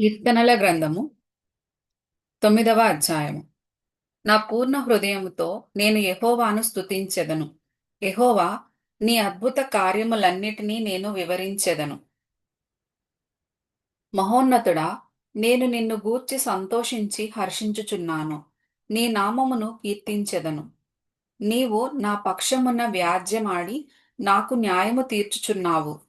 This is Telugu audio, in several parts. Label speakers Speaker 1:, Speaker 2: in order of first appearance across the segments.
Speaker 1: కీర్తనల గ్రంథము తొమ్మిదవ అధ్యాయము. నా పూర్ణ హృదయముతో నేను ఎహోవాను స్తుతించెదను. ఎహోవా నీ అద్భుత కార్యములన్నిటినీ నేను వివరించెదను. మహోన్నతుడా నేను నిన్ను గూర్చి సంతోషించి హర్షించుచున్నాను. నీ నామమును కీర్తించెదను. నీవు నా పక్షమున వ్యాజ్యమాడి నాకు న్యాయము తీర్చుచున్నావు.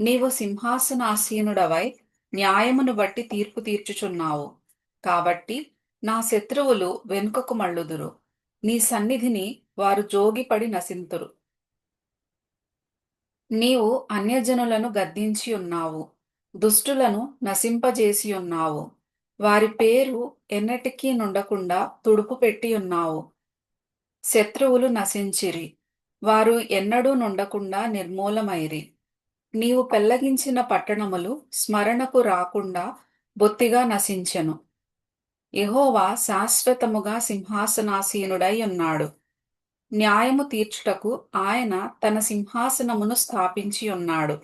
Speaker 1: నీవు సింహాసనాసీనుడవై న్యాయమును బట్టి తీర్పు తీర్చుచున్నావు. కాబట్టి నా శత్రువులు వెనుకకు మళ్ళుదురు. నీ సన్నిధిని వారు జోగిపడి నశింతురు. నీవు అన్యజనులను గద్దించి ఉన్నావు. దుష్టులను నశింపజేసి ఉన్నావు. వారి పేరు ఎన్నటికీ నుండకుండా తుడుపు పెట్టి ఉన్నావు. శత్రువులు నశించిరి. వారు ఎన్నడూ నుండకుండా నిర్మూలమైరి. నీవు పెళ్ళగించిన పట్టణములు స్మరణకు రాకుండా బొత్తిగా నశించెను. యహోవా శాశ్వతముగా సింహాసనాసీనుడై ఉన్నాడు. న్యాయము తీర్చుటకు ఆయన తన సింహాసనమును స్థాపించి ఉన్నాడు.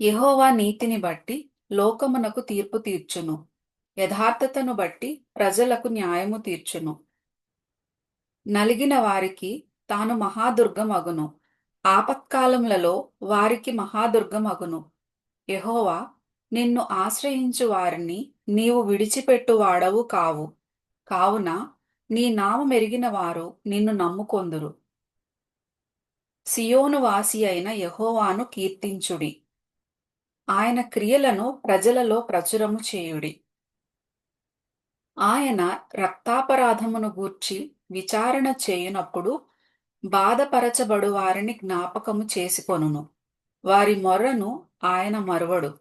Speaker 1: యహోవా నీతిని బట్టి లోకమునకు తీర్పు తీర్చును. యథార్థతను బట్టి ప్రజలకు న్యాయము తీర్చును. నలిగిన వారికి తాను మహాదుర్గమగును. ఆపత్కాలములలో వారికి మహాదుర్గమగును. యహోవా నిన్ను ఆశ్రయించు వారిని నీవు విడిచిపెట్టు వాడవు కావు. కావున నీ నామమెరిగిన వారు నిన్ను నమ్ముకొందురు. సియోను వాసి అయిన యహోవాను కీర్తించుడి. ఆయన క్రియలను ప్రజలలో ప్రచురము చేయుడి. ఆయన రక్తాపరాధమును గూర్చి విచారణ చేయునప్పుడు బాధపరచబడు వారిని జ్ఞాపకము చేసుకొనును. వారి మొర్రను ఆయన మరువడు.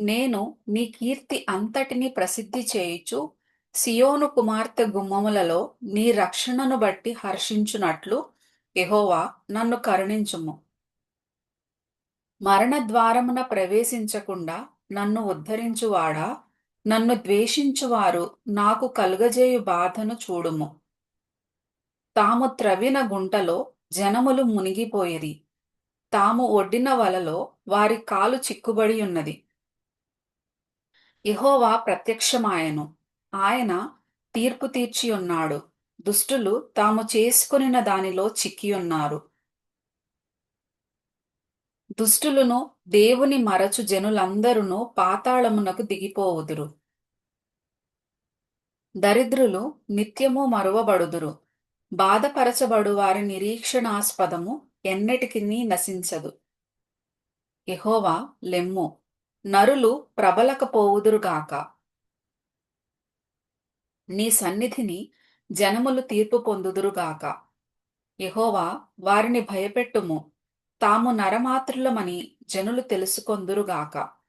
Speaker 1: నేను నీ కీర్తి అంతటిని ప్రసిద్ధి చేయుచు సియోను కుమార్తె గుమ్మములలో నీ రక్షణను బట్టి హర్షించునట్లు ఎహోవా నన్ను కరుణించుము. మరణద్వారమున ప్రవేశించకుండా నన్ను ఉద్ధరించువాడా? నన్ను ద్వేషించువారు నాకు కలుగజేయు బాధను చూడుము. తాము త్రవ్విన గుంటలో జనములు మునిగిపోయిరి తాము ఒడ్డిన వలలో వారి కాలు చిక్కుబడి ఉన్నది. ఇహోవా ప్రత్యక్షమాయను. ఆయన తీర్పు తీర్చి ఉన్నాడు దుష్టులు తాము చేసుకునిన దానిలో చిక్కియున్నారు. దుష్టులను దేవుని మరచు జనులందరూ పాతాళమునకు దిగిపోవుదురు. దరిద్రులు నిత్యము మరువబడుదురు. బాధపరచబడు వారి నిరీక్షణాస్పదము ఎన్నటికి నశించదు. ఎహోవా లెమ్ము నరులు ప్రబలకపోవుదురుగాక. నీ సన్నిధిని జనములు తీర్పు పొందుదురుగాక. యెహోవా వారిని భయపెట్టుము తాము నరమాత్రులమని జనులు తెలుసుకొందురుగాక.